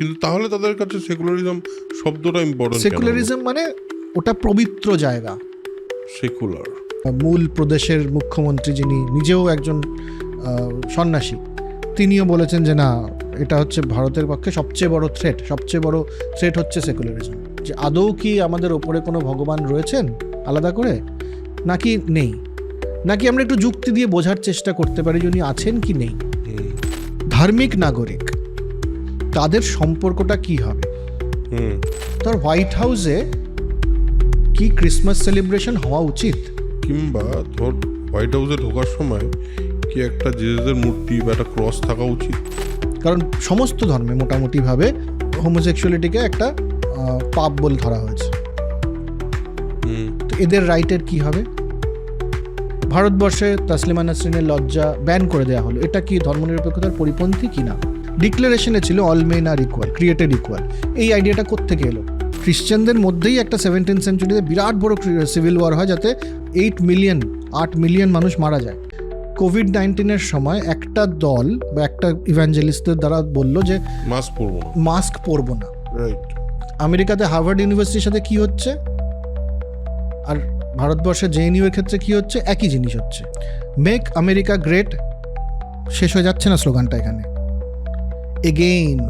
কিন্তু তাহলে তাদের কাছে সেকুলারিজম শব্দটা ইম্পর্টেন্ট সেকুলারিজম মানে ওটা পবিত্র জায়গা। সেকুলার মূল প্রদেশের মুখ্যমন্ত্রী যিনি নিজেও একজন সন্ন্যাসী তিনিও বলেছেন যে না এটা হচ্ছে ভারতের পক্ষে সবচেয়ে বড় থ্রেট সবচেয়ে বড় থ্রেট হচ্ছে সেকুলারিজম যে আদৌ কি আমাদের ওপরে কোনো ভগবান রয়েছেন আলাদা করে? নাকি নেই? নাকি আমরা একটু যুক্তি দিয়ে বোঝার চেষ্টা করতে পারি যে উনি আছেন কি নেই? ধার্মিক নাগরিক তাদের সম্পর্কটা কি হবে? তার হোয়াইট হাউসে কি ক্রিসমাস সেলিব্রেশন হওয়া উচিত? কিংবা ধর হোয়াইট হাউসে ঢোকার সময় কি একটা জেজেদের মূর্তি বা একটা ক্রস থাকা উচিত? কারণ সমস্ত ধর্মে মোটামুটিভাবে হোমোসেক্সুয়ালিটিকে একটা পাপ বলে ধরা হয়েছে। তো এদের রাইটের কি হবে? ভারতবর্ষে তাসলিমা নাসরিনের লজ্জা ব্যান করে দেওয়া হলো। এটা কি ধর্মনিরপেক্ষতার পরিপন্থী কি না ডিক্লারেশনে ছিল all men are equal created equal এই আইডিয়াটা কোত্থেকে এলো? খ্রিশ্চানদের মধ্যেই একটা সেভেন্টিন সেঞ্চুরিতে বিরাট বড় সিভিল ওয়ার হয় যাতে এইট মিলিয়ন আট মিলিয়ন মানুষ মারা যায়। কোভিড নাইন্টিনের সময় একটা দল বা একটা ইভ্যাঞ্জেলিস্টদের দ্বারা বলল যে মাস্ক পরবো মাস্ক পরবো না। রাইট আমেরিকাতে হার্ভার্ড ইউনিভার্সিটির সাথে কি হচ্ছে? আর ভারতবর্ষে জেএনইউ এর ক্ষেত্রে কি হচ্ছে? একই জিনিস হচ্ছে। মেক আমেরিকা গ্রেট শেষ হয়ে যাচ্ছে না স্লোগানটা এখানে। again.